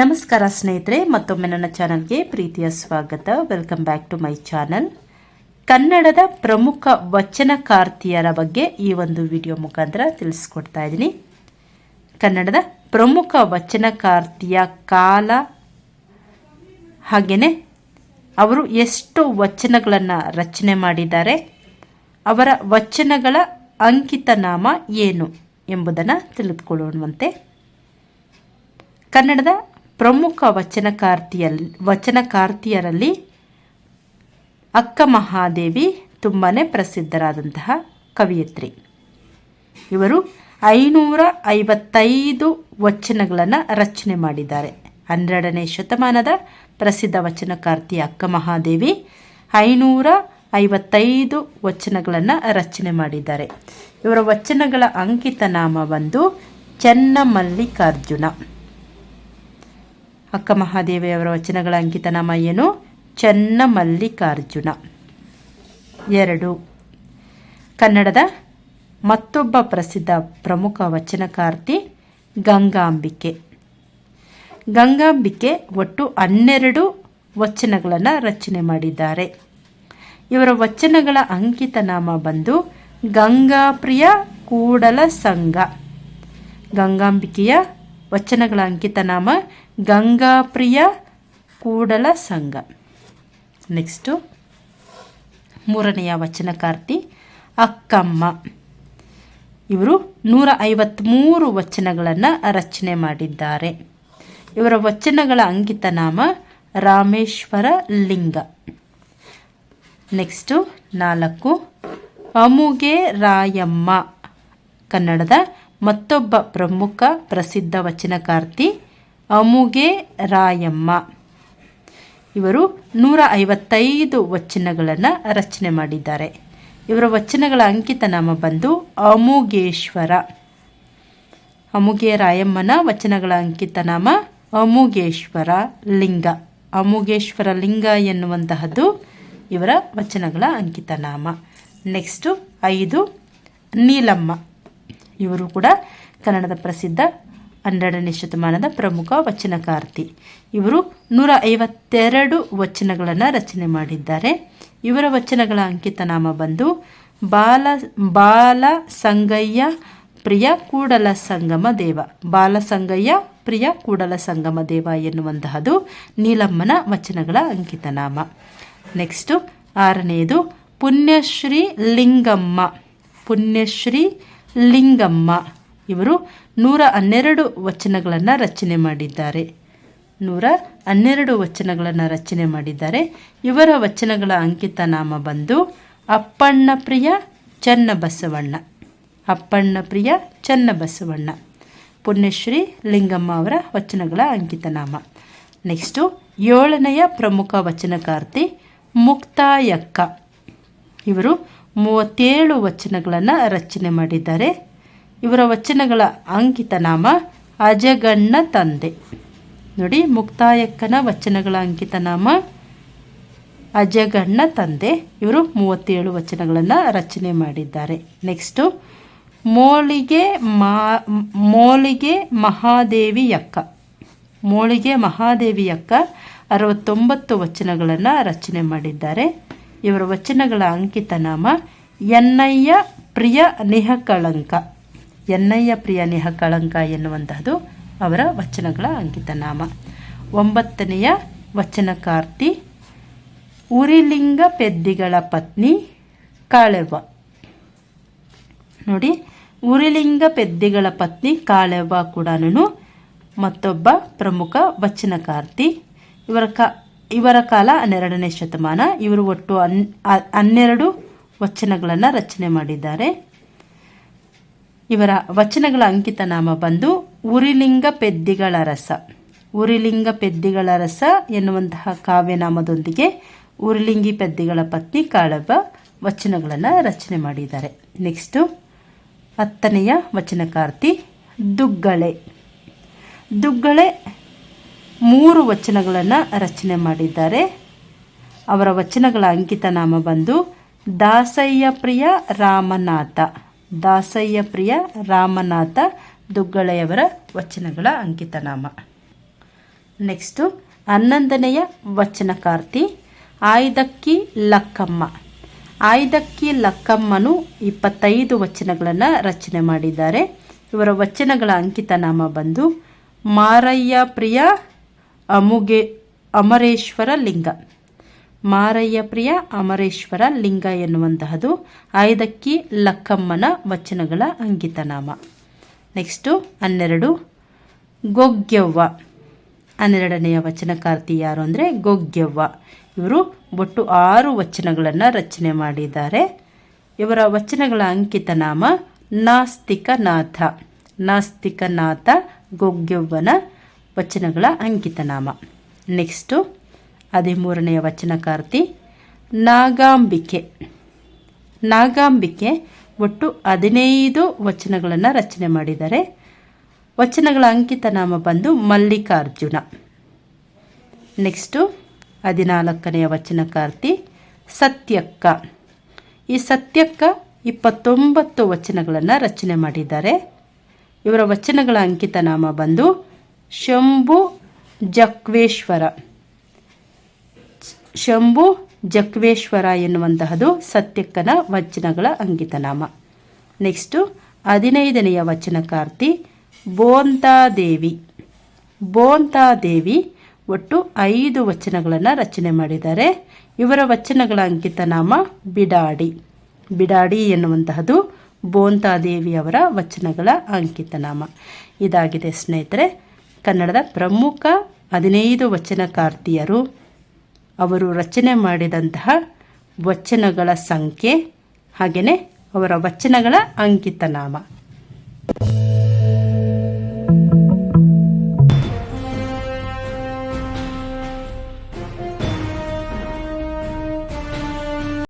ನಮಸ್ಕಾರ ಸ್ನೇಹಿತರೆ, ಮತ್ತೊಮ್ಮೆ ನನ್ನ ಚಾನಲ್ಗೆ ಪ್ರೀತಿಯ ಸ್ವಾಗತ. Welcome back to my channel ಕನ್ನಡದ ಪ್ರಮುಖ ವಚನಕಾರ್ತಿಯರ ಬಗ್ಗೆ ಈ ಒಂದು ವಿಡಿಯೋ ಮುಖಾಂತರ ತಿಳಿಸ್ಕೊಡ್ತಾ ಇದ್ದೀನಿ. ಕನ್ನಡದ ಪ್ರಮುಖ ವಚನಕಾರ್ತಿಯ ಕಾಲ ಹಾಗೆಯೇ ಅವರು ಎಷ್ಟು ವಚನಗಳನ್ನು ರಚನೆ ಮಾಡಿದ್ದಾರೆ. ಅವರ ವಚನಗಳ ಅಂಕಿತ ನಾಮ ಏನು ಎಂಬುದನ್ನು ತಿಳಿದುಕೊಳ್ಳುವಂತೆ. ಕನ್ನಡದ ಪ್ರಮುಖ ವಚನಕಾರ್ತಿಯಲ್ಲಿ ವಚನಕಾರ್ತಿಯರಲ್ಲಿ ಅಕ್ಕ ಮಹಾದೇವಿ ತುಂಬಾ ಪ್ರಸಿದ್ಧರಾದಂತಹ ಕವಿಯತ್ರಿ. ಇವರು ಐನೂರ ಐವತ್ತೈದು ವಚನಗಳನ್ನು ರಚನೆ ಮಾಡಿದ್ದಾರೆ. ಹನ್ನೆರಡನೇ ಶತಮಾನದ ಪ್ರಸಿದ್ಧ ವಚನಕಾರ್ತಿ ಅಕ್ಕ ಮಹಾದೇವಿ ಐನೂರ ಐವತ್ತೈದು ವಚನಗಳನ್ನು ರಚನೆ ಮಾಡಿದ್ದಾರೆ. ಇವರ ವಚನಗಳ ಅಂಕಿತ ನಾಮ ಬಂದು ಚೆನ್ನಮಲ್ಲಿಕಾರ್ಜುನ. ಅಕ್ಕ ಮಹಾದೇವಿಯವರ ವಚನಗಳ ಅಂಕಿತ ನಾಮ ಏನು ಚೆನ್ನಮಲ್ಲಿಕಾರ್ಜುನ. ಎರಡು. ಕನ್ನಡದ ಮತ್ತೊಬ್ಬ ಪ್ರಸಿದ್ಧ ಪ್ರಮುಖ ವಚನಕಾರ್ತಿ ಗಂಗಾಂಬಿಕೆ. ಗಂಗಾಂಬಿಕೆ ಒಟ್ಟು ಹನ್ನೆರಡು ವಚನಗಳನ್ನು ರಚನೆ ಮಾಡಿದ್ದಾರೆ. ಇವರ ವಚನಗಳ ಅಂಕಿತ ನಾಮ ಬಂದು ಗಂಗಾಪ್ರಿಯ ಕೂಡಲ ಸಂಘ. ಗಂಗಾಂಬಿಕೆಯ ವಚನಗಳ ಅಂಕಿತ ನಾಮ ಗಂಗಾಪ್ರಿಯ ಕೂಡಲ ಸಂಘ. ನೆಕ್ಸ್ಟು ಮೂರನೆಯ ವಚನಕಾರ್ತಿ ಅಕ್ಕಮ್ಮ. ಇವರು ನೂರ ಐವತ್ತ್ಮೂರು ವಚನಗಳನ್ನು ರಚನೆ ಮಾಡಿದ್ದಾರೆ. ಇವರ ವಚನಗಳ ಅಂಕಿತ ನಾಮ ರಾಮೇಶ್ವರ ಲಿಂಗ. ನೆಕ್ಸ್ಟು ನಾಲ್ಕು, ಅಮುಗೆ ರಾಯಮ್ಮ. ಕನ್ನಡದ ಮತ್ತೊಬ್ಬ ಪ್ರಮುಖ ಪ್ರಸಿದ್ಧ ವಚನಕಾರ್ತಿ ಅಮುಗೆ ರಾಯಮ್ಮ. ಇವರು ನೂರ ಐವತ್ತೈದು ವಚನಗಳನ್ನು ರಚನೆ ಮಾಡಿದ್ದಾರೆ. ಇವರ ವಚನಗಳ ಅಂಕಿತ ನಾಮ ಬಂದು ಅಮುಗೇಶ್ವರ. ಅಮುಗೆ ರಾಯಮ್ಮನ ವಚನಗಳ ಅಂಕಿತ ನಾಮ ಅಮುಗೇಶ್ವರ ಲಿಂಗ. ಅಮುಗೇಶ್ವರ ಲಿಂಗ ಎನ್ನುವಂತಹದ್ದು ಇವರ ವಚನಗಳ ಅಂಕಿತ ನಾಮ. ನೆಕ್ಸ್ಟು ಐದು ನೀಲಮ್ಮ. ಇವರು ಕೂಡ ಕನ್ನಡದ ಪ್ರಸಿದ್ಧ ಹನ್ನೆರಡನೇ ಶತಮಾನದ ಪ್ರಮುಖ ವಚನಕಾರ್ತಿ. ಇವರು ನೂರ ಐವತ್ತೆರಡು ವಚನಗಳನ್ನು ರಚನೆ ಮಾಡಿದ್ದಾರೆ. ಇವರ ವಚನಗಳ ಅಂಕಿತ ನಾಮ ಬಂದು ಬಾಲ ಬಾಲ ಸಂಗಯ್ಯ ಪ್ರಿಯ ಕೂಡಲ ಸಂಗಮ ದೇವ. ಬಾಲ ಸಂಗಯ್ಯ ಪ್ರಿಯ ಕೂಡಲ ಸಂಗಮ ದೇವ ಎನ್ನುವಂತಹದು ನೀಲಮ್ಮನ ವಚನಗಳ ಅಂಕಿತ ನಾಮ. ನೆಕ್ಸ್ಟು ಆರನೆಯದು ಪುಣ್ಯಶ್ರೀ ಲಿಂಗಮ್ಮ. ಪುಣ್ಯಶ್ರೀ ಲಿಂಗಮ್ಮ. ಇವರು ನೂರ ಹನ್ನೆರಡು ವಚನಗಳನ್ನು ರಚನೆ ಮಾಡಿದ್ದಾರೆ. ನೂರ ಹನ್ನೆರಡು ವಚನಗಳನ್ನು ರಚನೆ ಮಾಡಿದ್ದಾರೆ. ಇವರ ವಚನಗಳ ಅಂಕಿತ ನಾಮ ಬಂದು ಅಪ್ಪಣ್ಣ ಪ್ರಿಯ ಚನ್ನಬಸವಣ್ಣ ಅಪ್ಪಣ್ಣ ಪ್ರಿಯ ಚನ್ನಬಸವಣ್ಣ ಪುಣ್ಯಶ್ರೀ ಲಿಂಗಮ್ಮ ಅವರ ವಚನಗಳ ಅಂಕಿತ ನಾಮ. ನೆಕ್ಸ್ಟು ಏಳನೆಯ ಪ್ರಮುಖ ವಚನಕಾರ್ತಿ ಮುಕ್ತಾಯಕ್ಕ. ಇವರು ಮೂವತ್ತೇಳು ವಚನಗಳನ್ನು ರಚನೆ ಮಾಡಿದ್ದಾರೆ. ಇವರ ವಚನಗಳ ಅಂಕಿತ ನಾಮ ಅಜಗಣ್ಣ ತಂದೆ. ನೋಡಿ, ಮುಕ್ತಾಯಕ್ಕನ ವಚನಗಳ ಅಂಕಿತ ನಾಮ ಅಜಗಣ್ಣ ತಂದೆ. ಇವರು ಮೂವತ್ತೇಳು ವಚನಗಳನ್ನು ರಚನೆ ಮಾಡಿದ್ದಾರೆ. ನೆಕ್ಸ್ಟು ಮೋಳಿಗೆ ಮಾ, ಮೋಳಿಗೆ ಮಹಾದೇವಿಯಕ್ಕ ಮೋಳಿಗೆ ಮಹಾದೇವಿ ಅಕ್ಕ ಅರವತ್ತೊಂಬತ್ತು ವಚನಗಳನ್ನು ರಚನೆ ಮಾಡಿದ್ದಾರೆ. ಇವರ ವಚನಗಳ ಅಂಕಿತ ನಾಮ ಎನ್ನಯ್ಯ ಪ್ರಿಯ ನಿಹಕಳಂಕ ಎನ್ನಯ್ಯ ಪ್ರಿಯ ನಿಹಕಳಂಕ ಎನ್ನುವಂತಹದ್ದು ಅವರ ವಚನಗಳ ಅಂಕಿತ ನಾಮ. ಒಂಬತ್ತನೆಯ ವಚನಕಾರ್ತಿ, ಉರಿಲಿಂಗ ಪೆದ್ದಿಗಳ ಪತ್ನಿ ಕಾಳೆವ್ವ. ನೋಡಿ, ಉರಿಲಿಂಗ ಪೆದ್ದಿಗಳ ಪತ್ನಿ ಕಾಳೆವ್ವ ಕೂಡ ಮತ್ತೊಬ್ಬ ಪ್ರಮುಖ ವಚನಕಾರ್ತಿ. ಇವರ ಕಾ ಇವರ ಕಾಲ ಹನ್ನೆರಡನೇ ಶತಮಾನ. ಇವರು ಒಟ್ಟು ಹನ್ ಹನ್ನೆರಡು ವಚನಗಳನ್ನು ರಚನೆ ಮಾಡಿದ್ದಾರೆ. ಇವರ ವಚನಗಳ ಅಂಕಿತ ನಾಮ ಬಂದು ಉರಿಲಿಂಗ ಪೆದ್ದಿಗಳ ರಸ. ಉರಿಲಿಂಗ ಪೆದ್ದಿಗಳ ರಸ ಎನ್ನುವಂತಹ ಕಾವ್ಯನಾಮದೊಂದಿಗೆ ಉರಿಲಿಂಗಿ ಪೆದ್ದಿಗಳ ಪತ್ನಿ ಕಾಳಬ್ಬ ವಚನಗಳನ್ನು ರಚನೆ ಮಾಡಿದ್ದಾರೆ. ನೆಕ್ಸ್ಟು ಹತ್ತನೆಯ ವಚನಕಾರ್ತಿ ದುಗ್ಗಳೆ. ದುಗ್ಗಳೆ ಮೂರು ವಚನಗಳನ್ನು ರಚನೆ ಮಾಡಿದ್ದಾರೆ. ಅವರ ವಚನಗಳ ಅಂಕಿತ ನಾಮ ಬಂದು ದಾಸಯ್ಯ ಪ್ರಿಯ ರಾಮನಾಥ. ದಾಸಯ್ಯ ಪ್ರಿಯ ರಾಮನಾಥ ದುಗ್ಗಳೆಯವರ ವಚನಗಳ ಅಂಕಿತನಾಮ ನೆಕ್ಸ್ಟು ಹನ್ನೊಂದನೆಯ ವಚನಕಾರ್ತಿ ಆಯ್ದಕ್ಕಿ ಲಕ್ಕಮ್ಮ. ಆಯ್ದಕ್ಕಿ ಲಕ್ಕಮ್ಮನು ಇಪ್ಪತ್ತೈದು ವಚನಗಳನ್ನು ರಚನೆ ಮಾಡಿದ್ದಾರೆ. ಇವರ ವಚನಗಳ ಅಂಕಿತನಾಮ ಬಂದು ಮಾರಯ್ಯ ಪ್ರಿಯ ಅಮುಗೆ ಅಮರೇಶ್ವರ ಲಿಂಗ. ಮಾರಯ್ಯ ಪ್ರಿಯ ಅಮರೇಶ್ವರ ಲಿಂಗ ಎನ್ನುವಂತಹದು ಐದಕ್ಕಿ ಲಕ್ಕಮ್ಮನ ವಚನಗಳ ಅಂಕಿತನಾಮ. ನೆಕ್ಸ್ಟು ಹನ್ನೆರಡು ಗೊಗ್ಗೆವ್ವ ಹನ್ನೆರಡನೆಯ ವಚನಕಾರ್ತಿ ಯಾರು ಅಂದರೆ ಗೊಗ್ಗೆವ್ವ ಇವರು ಒಟ್ಟು ಆರು ವಚನಗಳನ್ನು ರಚನೆ ಮಾಡಿದ್ದಾರೆ. ಇವರ ವಚನಗಳ ಅಂಕಿತನಾಮ ನಾಸ್ತಿಕನಾಥ. ನಾಸ್ತಿಕನಾಥ ಗೊಗ್ಗೆವ್ವನ ವಚನಗಳ ಅಂಕಿತನಾಮ ನೆಕ್ಸ್ಟು ಹದಿಮೂರನೆಯ ವಚನಕಾರ್ತಿ, ನಾಗಾಂಬಿಕೆ. ನಾಗಾಂಬಿಕೆ ಒಟ್ಟು ಹದಿನೈದು ವಚನಗಳನ್ನು ರಚನೆ ಮಾಡಿದ್ದಾರೆ. ವಚನಗಳ ಅಂಕಿತನಾಮ ಬಂದು ಮಲ್ಲಿಕಾರ್ಜುನ. ನೆಕ್ಸ್ಟು ಹದಿನಾಲ್ಕನೆಯ ವಚನಕಾರ್ತಿ, ಸತ್ಯಕ್ಕ. ಈ ಸತ್ಯಕ್ಕ ಇಪ್ಪತ್ತೊಂಬತ್ತು ವಚನಗಳನ್ನು ರಚನೆ ಮಾಡಿದ್ದಾರೆ. ಇವರ ವಚನಗಳ ಅಂಕಿತನಾಮ ಬಂದು ಶಂಭು ಜಕ್ವೇಶ್ವರ. ಶಂಭು ಜಕ್ವೇಶ್ವರ ಎನ್ನುವಂತಹದು ಸತ್ಯಕ್ಕನ ವಚನಗಳ ಅಂಕಿತನಾಮ. ನೆಕ್ಸ್ಟು ಹದಿನೈದನೆಯ ವಚನಕಾರ್ತಿ ಬೋಂತಾದೇವಿ. ಬೋಂತಾದೇವಿ ಒಟ್ಟು ಐದು ವಚನಗಳನ್ನು ರಚನೆ ಮಾಡಿದ್ದಾರೆ. ಇವರ ವಚನಗಳ ಅಂಕಿತನಾಮ ಬಿಡಾಡಿ. ಬಿಡಾಡಿ ಎನ್ನುವಂತಹದು ಬೋಂತಾದೇವಿಯವರ ವಚನಗಳ ಅಂಕಿತನಾಮ. ಇದಾಗಿದೆ ಸ್ನೇಹಿತರೆ ಕನ್ನಡದ ಪ್ರಮುಖ ಹದಿನೈದು ವಚನಕಾರ್ತಿಯರು. ಅವರು ರಚನೆ ಮಾಡಿದಂತಹ ವಚನಗಳ ಸಂಖ್ಯೆ ಹಾಗೆಯೇ ಅವರ ವಚನಗಳ ಅಂಕಿತನಾಮ